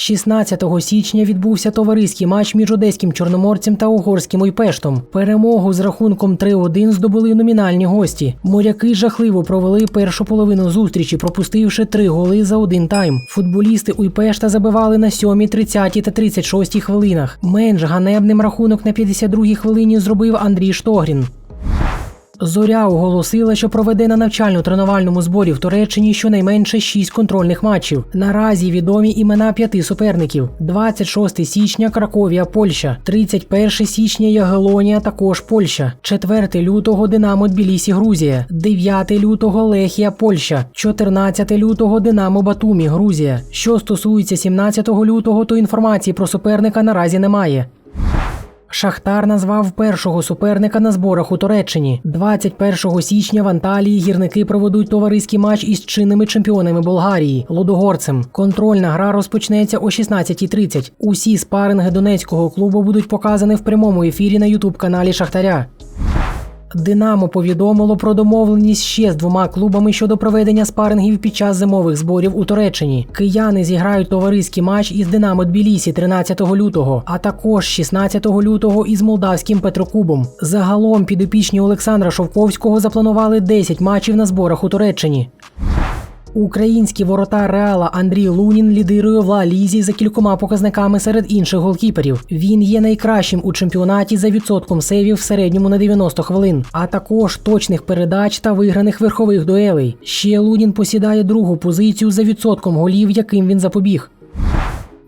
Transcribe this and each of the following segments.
16 січня відбувся товариський матч між одеським чорноморцем та угорським Уйпештом. Перемогу з рахунком 3-1 здобули номінальні гості. Моряки жахливо провели першу половину зустрічі, пропустивши три голи за один тайм. Футболісти Уйпешта забивали на 7, 30 та 36 хвилинах. Менш ганебним рахунок на 52 хвилині зробив Андрій Штогрін. Зоря оголосила, що проведе на навчально-тренувальному зборі в Туреччині щонайменше шість контрольних матчів. Наразі відомі імена п'яти суперників: 26 січня Краковія, Польща, 31 січня Ягелонія, також Польща, 4 лютого Динамо Тбілісі, Грузія, 9 лютого Лехія, Польща, 14 лютого Динамо Батумі, Грузія. Що стосується 17 лютого, то інформації про суперника наразі немає. Шахтар назвав першого суперника на зборах у Туреччині. 21 січня в Анталії гірники проведуть товариський матч із чинними чемпіонами Болгарії Лодогорцем. Контрольна гра розпочнеться о 16.30. Усі спаринги донецького клубу будуть показані в прямому ефірі на ютуб-каналі Шахтаря. Динамо повідомило про домовленість ще з двома клубами щодо проведення спарингів під час зимових зборів у Туреччині. Кияни зіграють товариський матч із Динамо Тбілісі 13 лютого, а також 16 лютого із молдавським Петрокубом. Загалом підопічні Олександра Шовковського запланували 10 матчів на зборах у Туреччині. Український воротар Реала Андрій Лунін лідирує в Ла Лізі за кількома показниками серед інших голкіперів. Він є найкращим у чемпіонаті за відсотком сейвів в середньому на 90 хвилин, а також точних передач та виграних верхових дуелей. Ще Лунін посідає другу позицію за відсотком голів, яким він запобіг.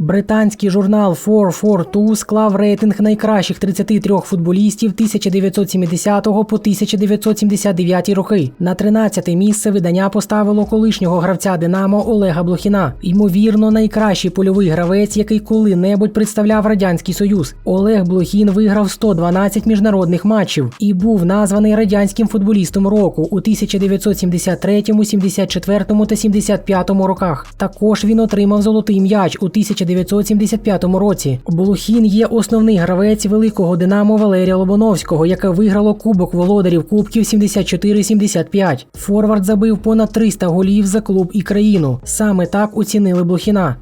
Британський журнал 442 склав рейтинг найкращих 33 футболістів 1970 по 1979 роки. На 13 місце видання поставило колишнього гравця Динамо Олега Блохіна. Ймовірно, найкращий польовий гравець, який коли-небудь представляв радянський союз. Олег Блохін виграв 112 міжнародних матчів і був названий радянським футболістом року у 1973, 74 та 75 роках. Також він отримав золотий м'яч у 1975 році. Блухін є основний гравець великого Динамо Валерія Лобоновського, яке виграло Кубок володарів Кубків 74-75. Форвард забив понад 300 голів за клуб і країну. Саме так оцінили Блохіна.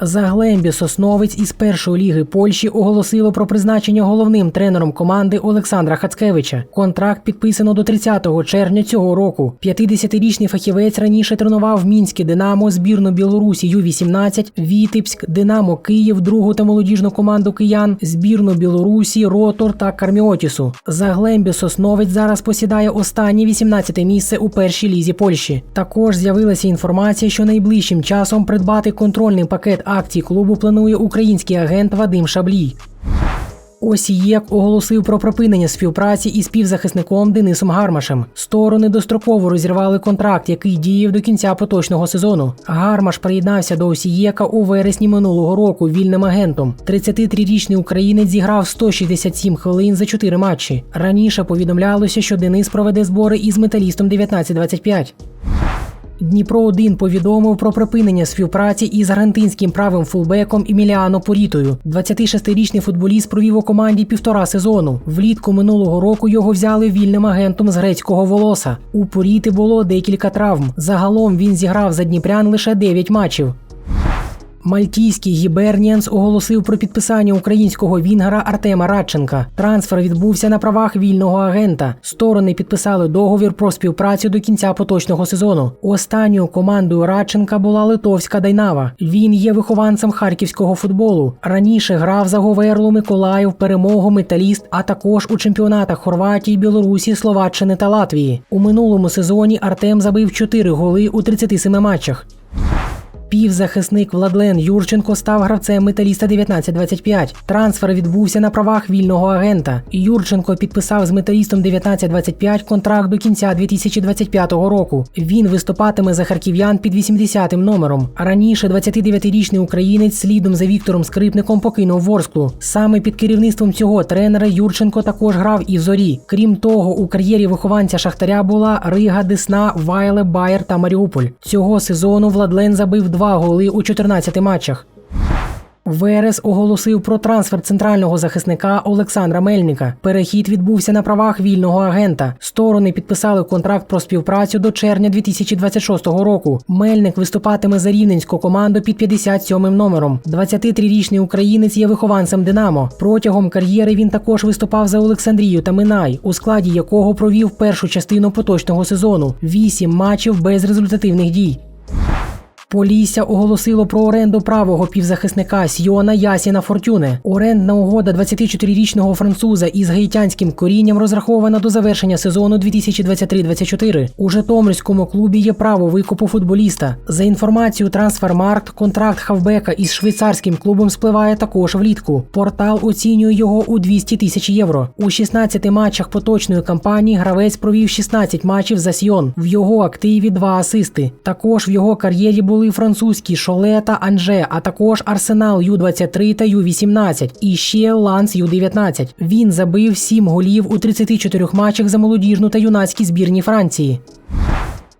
Заглембі Сосновець із першої ліги Польщі оголосило про призначення головним тренером команди Олександра Хацкевича. Контракт підписано до 30 червня цього року. 50-річний фахівець раніше тренував мінське Динамо, збірну Білорусі Ю-18, Вітебськ, Динамо Київ, другу та молодіжну команду киян, збірну Білорусі, Ротор та Карміотісу. Заглембі Сосновець зараз посідає останнє 18 місце у першій лізі Польщі. Також з'явилася інформація, що найближчим часом придбати контрольний пакет акцій клубу планує український агент Вадим Шаблій. Осієк оголосив про припинення співпраці із співзахисником Денисом Гармашем. Сторони достроково розірвали контракт, який діяв до кінця поточного сезону. Гармаш приєднався до Осієка у вересні минулого року вільним агентом. 33-річний українець зіграв 167 хвилин за 4 матчі. Раніше повідомлялося, що Денис проведе збори із металістом 1925. Дніпро 1 повідомив про припинення співпраці із аргентинським правим фулбеком Еміліано Порітою. 26-річний футболіст провів у команді півтора сезону. Влітку минулого року його взяли вільним агентом з грецького волоса. У Поріти було декілька травм. Загалом він зіграв за Дніпрян лише 9 матчів. Мальтійський гіберніанс оголосив про підписання українського вінгера Артема Радченка. Трансфер відбувся на правах вільного агента. Сторони підписали договір про співпрацю до кінця поточного сезону. Останньою командою Радченка була литовська Дайнава. Він є вихованцем харківського футболу. Раніше грав за Говерлу Миколаїв, перемогу Металіст, а також у чемпіонатах Хорватії, Білорусі, Словаччини та Латвії. У минулому сезоні Артем забив 4 голи у 37 матчах. Півзахисник Владлен Юрченко став гравцем металіста 1925. Трансфер відбувся на правах вільного агента. Юрченко підписав з металістом 1925 контракт до кінця 2025 року. Він виступатиме за харків'ян під 80-м номером. Раніше 29-річний українець слідом за Віктором Скрипником покинув Ворсклу. Саме під керівництвом цього тренера Юрченко також грав і в зорі. Крім того, у кар'єрі вихованця Шахтаря була Рига, Десна, Вайле, Байер та Маріуполь. Цього сезону Владлен забив два голи у 14 матчах. Верес оголосив про трансфер центрального захисника Олександра Мельника. Перехід відбувся на правах вільного агента. Сторони підписали контракт про співпрацю до червня 2026 року. Мельник виступатиме за рівненську команду під 57-м номером. 23-річний українець є вихованцем Динамо. Протягом кар'єри він також виступав за Олександрію та Минай, у складі якого провів першу частину поточного сезону. Вісім матчів без результативних дій. Полісся оголосило про оренду правого півзахисника Сьйона Ясіна Фортюне. Орендна угода 24-річного француза із гаїтянським корінням розрахована до завершення сезону 2023-24. У Житомирському клубі є право викупу футболіста. За інформацією Трансфермаркт, контракт хавбека із швейцарським клубом спливає також влітку. Портал оцінює його у 200 тисяч євро. У 16 матчах поточної кампанії гравець провів 16 матчів за Сьйон. В його активі два асисти. Також в його кар'єрі були були французькі Шоле та Анже, а також Арсенал Ю-23 та Ю-18 і ще Ланс Ю-19. Він забив 7 голів у 34 матчах за молодіжну та юнацькі збірні Франції.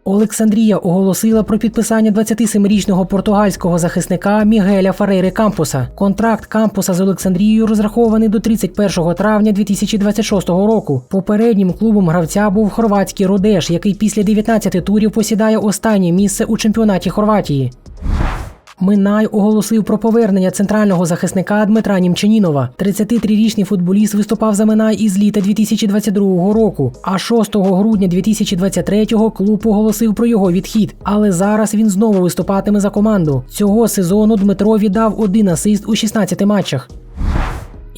Олександрія оголосила про підписання 27-річного португальського захисника Мігеля Фарейри Кампуса. Контракт Кампуса з Олександрією розрахований до 31 травня 2026 року. Попереднім клубом гравця був хорватський Родеш, який після 19 турів посідає останнє місце у чемпіонаті Хорватії. Минай оголосив про повернення центрального захисника Дмитра Німчанінова. 33-річний футболіст виступав за Минай із літа 2022 року. А 6 грудня 2023-го клуб оголосив про його відхід. Але зараз він знову виступатиме за команду. Цього сезону Дмитро віддав один асист у 16 матчах.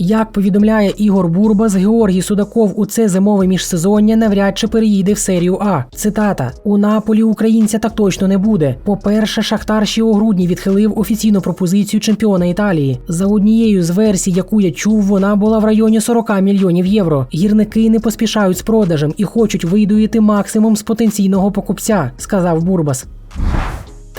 Як повідомляє Ігор Бурбас, Георгій Судаков у це зимове міжсезоння навряд чи переїде в серію А. Цитата: у Наполі українця так точно не буде. По-перше, Шахтар ще у грудні відхилив офіційну пропозицію чемпіона Італії. За однією з версій, яку я чув, вона була в районі 40 мільйонів євро. Гірники не поспішають з продажем і хочуть видуїти максимум з потенційного покупця, сказав Бурбас.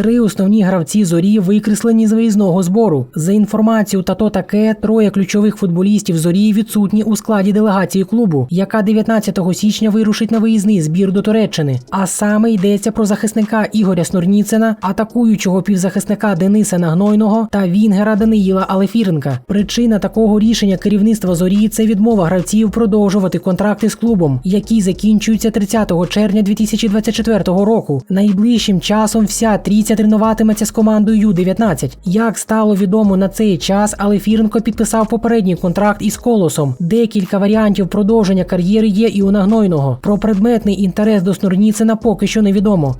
Три основні гравці зорі викреслені з виїзного збору. За інформацією та то таке, троє ключових футболістів зорі відсутні у складі делегації клубу, яка 19 січня вирушить на виїзний збір до Туреччини. А саме йдеться про захисника Ігоря Снорніцина, атакуючого півзахисника Дениса Нагнойного та Вінгера Даниїла Алефіренка. Причина такого рішення керівництва зорі це відмова гравців продовжувати контракти з клубом, які закінчуються 30 червня 2024 року. Найближчим часом вся трійця Вінниця тренуватиметься з командою Ю-19. Як стало відомо на цей час, але Фіренко підписав попередній контракт із колосом. Декілька варіантів продовження кар'єри є і у Нагнойного. Про предметний інтерес до Снурніцина поки що невідомо.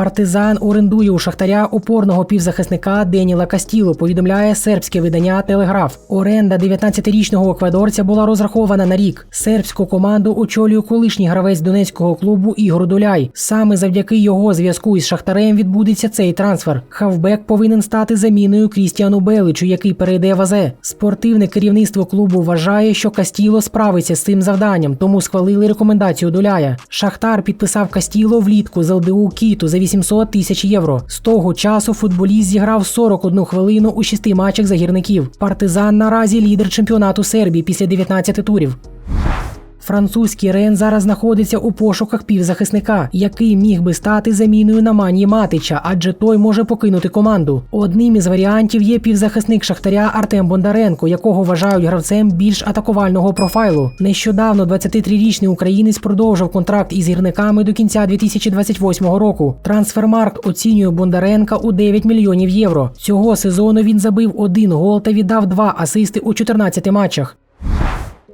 Партизан орендує у шахтаря опорного півзахисника Деніла Кастіло. Повідомляє сербське видання Телеграф. Оренда 19-річного еквадорця була розрахована на рік. Сербську команду очолює колишній гравець донецького клубу Ігор Дуляй. Саме завдяки його зв'язку із Шахтарем відбудеться цей трансфер. Хавбек повинен стати заміною Крістіану Беличу, який перейде в АЗ. Спортивне керівництво клубу вважає, що Кастіло справиться з цим завданням, тому схвалили рекомендацію Дуляя. Шахтар підписав Кастіло влітку з ЛДУ Кіту за 800 тисяч євро. З того часу футболіст зіграв 41 хвилину у шести матчах за гірників. Партизан наразі лідер чемпіонату Сербії після 19 турів. Французький Рен зараз знаходиться у пошуках півзахисника, який міг би стати заміною на манії Матича, адже той може покинути команду. Одним із варіантів є півзахисник Шахтаря Артем Бондаренко, якого вважають гравцем більш атакувального профайлу. Нещодавно 23-річний українець продовжив контракт із гірниками до кінця 2028 року. Трансфермаркт оцінює Бондаренка у 9 мільйонів євро. Цього сезону він забив один гол та віддав два асисти у 14 матчах.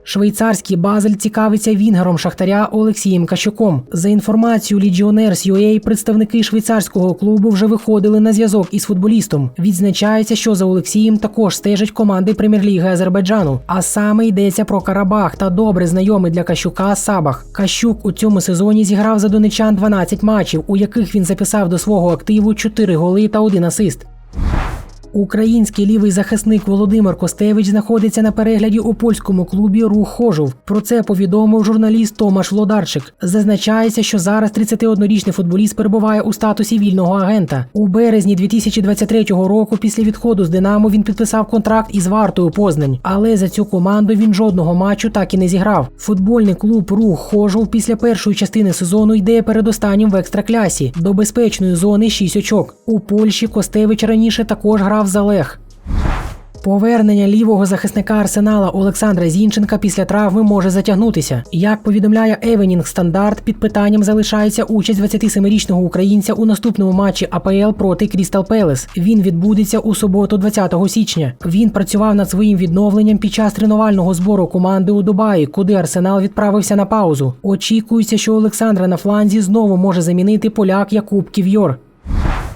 Швейцарський Базель цікавиться вінгером Шахтаря Олексієм Кащуком. За інформацією Legionnaires.ua, представники швейцарського клубу вже виходили на зв'язок із футболістом. Відзначається, що за Олексієм також стежать команди прем'єр-ліги Азербайджану. А саме йдеться про Карабах та добре знайомий для Кащука Сабах. Кащук у цьому сезоні зіграв за донечан 12 матчів, у яких він записав до свого активу 4 голи та 1 асист. Український лівий захисник Володимир Костевич знаходиться на перегляді у польському клубі Рух Хожув. Про це повідомив журналіст Томаш Лодарчик. Зазначається, що зараз 31-річний футболіст перебуває у статусі вільного агента. У березні 2023 року, після відходу з Динамо, він підписав контракт із вартою Познань, але за цю команду він жодного матчу так і не зіграв. Футбольний клуб Рух Хожув після першої частини сезону йде передостаннім в екстраклясі до безпечної зони 6 очок. У Польщі Костевич раніше також грав за Лех. Повернення лівого захисника Арсенала Олександра Зінченка після травми може затягнутися. Як повідомляє Евенінг Стандарт, під питанням залишається участь 27-річного українця у наступному матчі АПЛ проти Крістал Пелес. Він відбудеться у суботу, 20 січня. Він працював над своїм відновленням під час тренувального збору команди у Дубаї, куди Арсенал відправився на паузу. Очікується, що Олександра на фланзі знову може замінити поляк Якуб Ків'йор.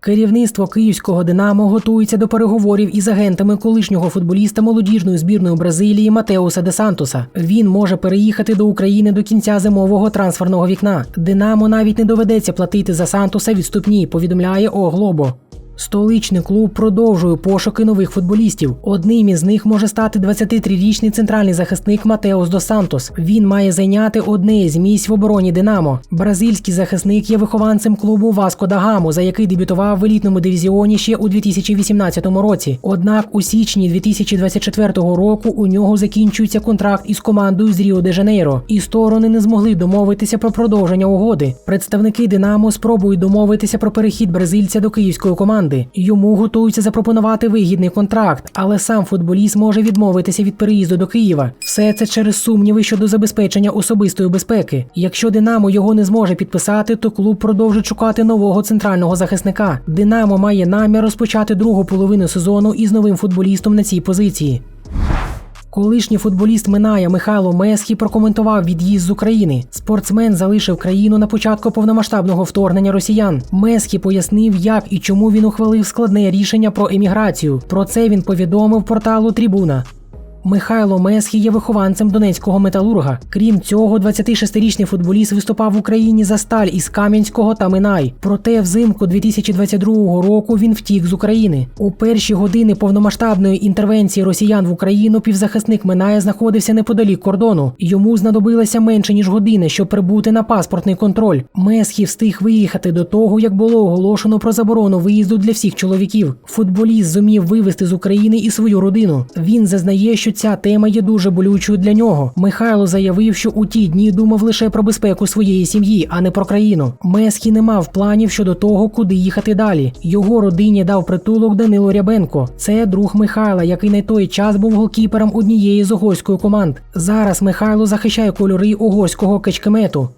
Керівництво київського Динамо готується до переговорів із агентами колишнього футболіста молодіжної збірної Бразилії Матеуса де Сантоса. Він може переїхати до України до кінця зимового трансферного вікна. Динамо навіть не доведеться платити за Сантоса відступні. Повідомляє О Глобо. Столичний клуб продовжує пошуки нових футболістів. Одним із них може стати 23-річний центральний захисник Матеос до Сантос. Він має зайняти одне з місць в обороні Динамо. Бразильський захисник є вихованцем клубу Васко да Гамо, за який дебютував в елітному дивізіоні ще у 2018 році. Однак у січні 2024 року у нього закінчується контракт із командою з Ріо де Жанейро, і сторони не змогли домовитися про продовження угоди. Представники Динамо спробують домовитися про перехід бразильця до київської команди. Йому готуються запропонувати вигідний контракт, але сам футболіст може відмовитися від переїзду до Києва. Все це через сумніви щодо забезпечення особистої безпеки. Якщо Динамо його не зможе підписати, то клуб продовжить шукати нового центрального захисника. Динамо має намір розпочати другу половину сезону із новим футболістом на цій позиції. Колишній футболіст Миная Михайло Месхі прокоментував від'їзд з України. Спортсмен залишив країну на початку повномасштабного вторгнення росіян. Месхі пояснив, як і чому він ухвалив складне рішення про еміграцію. Про це він повідомив порталу Трибуна. Михайло Месхі є вихованцем донецького металурга. Крім цього, 26-річний футболіст виступав в Україні за сталь із Кам'янського та Минай. Проте взимку 2022 року він втік з України. У перші години повномасштабної інтервенції росіян в Україну півзахисник Миная знаходився неподалік кордону. Йому знадобилося менше ніж години, щоб прибути на паспортний контроль. Месхі встиг виїхати до того, як було оголошено про заборону виїзду для всіх чоловіків. Футболіст зумів вивезти з України і свою родину. Він зазнає, що ця тема є дуже болючою для нього. Михайло заявив, що у ті дні думав лише про безпеку своєї сім'ї, а не про країну. Месхі не мав планів щодо того, куди їхати далі. Його родині дав притулок Данило Рябенко. Це друг Михайла, який на той час був голкіпером однієї з угорської команд. Зараз Михайло захищає кольори угорського кечкемету.